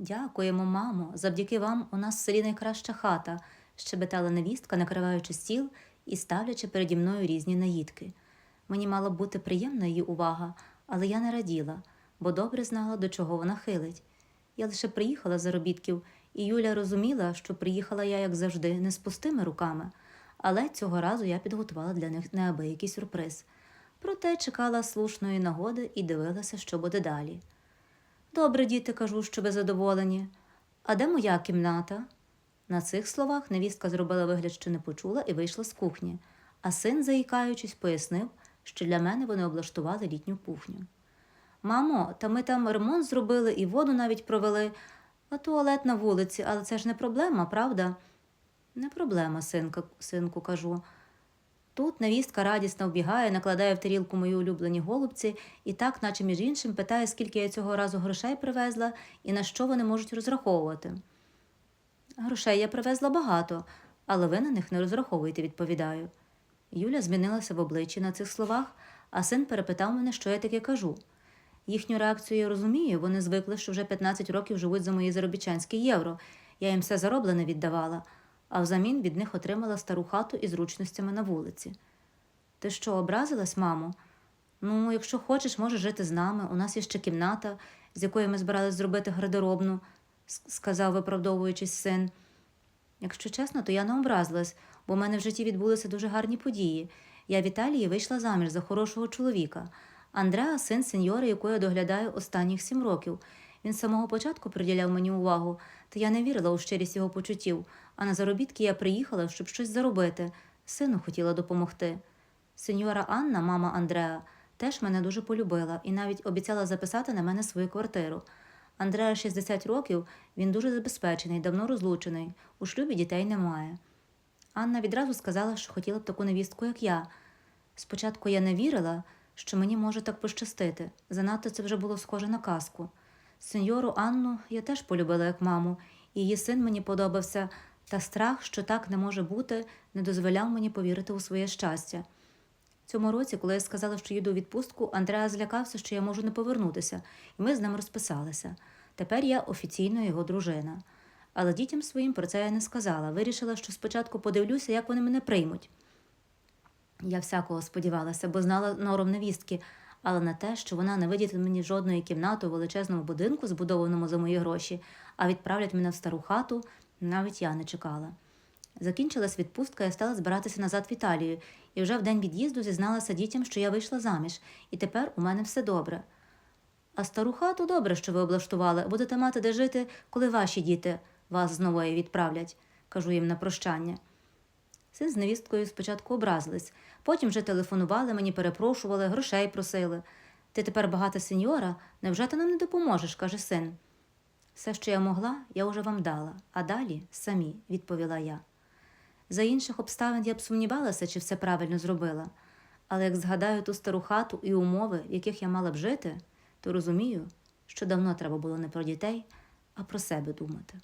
Дякуємо, мамо. Завдяки вам у нас в селі найкраща хата, щебетала невістка, накриваючи стіл і ставлячи переді мною різні наїдки. Мені мала б бути приємна її увага, але я не раділа, бо добре знала, до чого вона хилить. Я лише приїхала з заробітків, і Юля розуміла, що приїхала я, як завжди, не з пустими руками, але цього разу я підготувала для них неабиякий сюрприз. Проте чекала слушної нагоди і дивилася, що буде далі. Добре, діти, кажу, що ви задоволені. А де моя кімната? На цих словах невістка зробила вигляд, що не почула, і вийшла з кухні, а син, заїкаючись, пояснив, що для мене вони облаштували літню кухню. Мамо, та ми там ремонт зробили і воду навіть провели, а туалет на вулиці, але це ж не проблема, правда? Не проблема, синка, синку, кажу. Тут невістка радісно вбігає, накладає в тарілку мої улюблені голубці і так, наче між іншим, питає, скільки я цього разу грошей привезла і на що вони можуть розраховувати. Грошей я привезла багато, але ви на них не розраховуєте, відповідаю. Юля змінилася в обличчі на цих словах, а син перепитав мене, що я таке кажу. Їхню реакцію я розумію, вони звикли, що вже 15 років живуть за мої заробітчанські євро. Я їм все зароблене віддавала, а взамін від них отримала стару хату із зручностями на вулиці. Ти що, образилась, мамо? Ну, якщо хочеш, можеш жити з нами. У нас є ще кімната, з якої ми збирались зробити гардеробну, сказав, виправдовуючись син. Якщо чесно, то я не образилась, бо в мене в житті відбулися дуже гарні події. Я в Італії вийшла заміж за хорошого чоловіка. Андреа син сеньори, яку я доглядаю останніх сім років. Він з самого початку приділяв мені увагу, та я не вірила у щирість його почуттів, а на заробітки я приїхала, щоб щось заробити. Сину хотіла допомогти. Сеньора Анна, мама Андреа, теж мене дуже полюбила і навіть обіцяла записати на мене свою квартиру. Андреа 60 років, він дуже забезпечений, давно розлучений, у шлюбі дітей немає. Анна відразу сказала, що хотіла б таку невістку, як я. Спочатку я не вірила, що мені може так пощастити. Занадто це вже було схоже на казку. Сеньору Анну я теж полюбила як маму, її син мені подобався, та страх, що так не може бути, не дозволяв мені повірити у своє щастя. Цьому році, коли я сказала, що їду у відпустку, Андреа злякався, що я можу не повернутися, і ми з ним розписалися. Тепер я офіційно його дружина. Але дітям своїм про це я не сказала. Вирішила, що спочатку подивлюся, як вони мене приймуть. Я всякого сподівалася, бо знала норм невістки, але на те, що вона не видіти мені жодної кімнати у величезному будинку, збудованому за мої гроші, а відправлять мене в стару хату, навіть я не чекала. Закінчилась відпустка, я стала збиратися назад в Італію, і вже в день від'їзду зізналася дітям, що я вийшла заміж, і тепер у мене все добре. А стару хату добре, що ви облаштували, будете мати де жити, коли ваші діти вас з нової відправлять, кажу їм на прощання. Син з невісткою спочатку образились, потім вже телефонували, мені перепрошували, грошей просили. Ти тепер багата сеньора, невже ти нам не допоможеш, каже син. Все, що я могла, я уже вам дала, а далі самі, відповіла я. За інших обставин я б сумнівалася, чи все правильно зробила. Але як згадаю ту стару хату і умови, в яких я мала б жити, то розумію, що давно треба було не про дітей, а про себе думати.